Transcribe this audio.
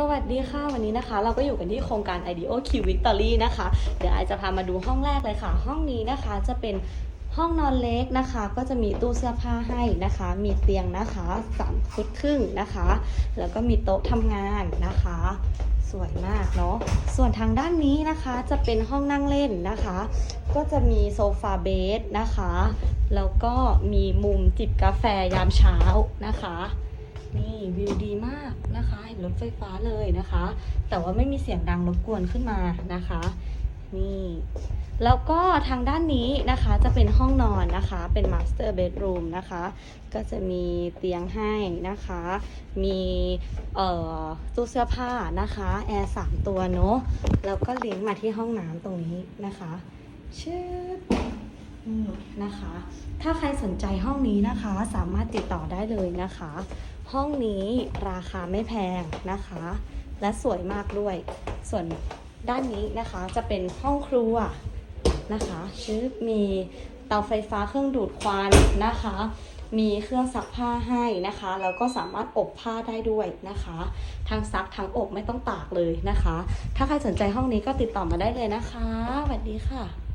สวัสดีค่ะวันนี้นะคะ เราก็อยู่กันที่โครงการ IDEO Q Victory นะคะ เดี๋ยวไอจะพามาดูห้องแรกเลยค่ะ ห้องนี้นะคะจะเป็นห้องนอนเล็กนะคะ ก็จะมีตู้เสื้อผ้าให้นะคะ มีเตียงนะคะ3ฟุตครึ่งนะคะ แล้วก็มีโต๊ะทำงานนะคะ สวยมากเนาะส่วนทางด้านนี้นะคะจะเป็นห้องนั่งเล่นนะคะ ก็จะมีโซฟาเบดนะคะ แล้วก็มีมุมจิบกาแฟยามเช้านะคะ นี่วิวดีมากนะคะเห็นรถไฟฟ้าเลยนะคะ แต่ว่าไม่มีเสียงดังรบกวนขึ้นมานะคะ นี่แล้วก็ทางด้านนี้นะคะจะเป็นห้องนอนนะคะ เป็น master bedroom นะคะ ก็จะมีเตียงให้นะคะ มีเอ่อตู้เสื้อผ้านะคะ แอร์สามตัวเนาะแล้วก็ลิงก์มาที่ห้องน้ำตรงนี้นะคะ ชื่อ นะคะ ถ้าใครสนใจห้องนี้นะคะ สามารถติดต่อได้เลยนะคะ ห้องนี้ราคาไม่แพงนะคะ และสวยมากด้วย ส่วนด้านนี้นะคะจะเป็นห้องครัวนะคะชื่อมีเตาไฟฟ้าเครื่องดูดควันนะคะ มีเครื่องซักผ้าให้นะคะ แล้วก็สามารถอบผ้าได้ด้วยนะคะ ทั้งซักทั้งอบไม่ต้องตากเลยนะคะ ถ้าใครสนใจห้องนี้ก็ติดต่อมาได้เลยนะคะสวัสดีค่ะ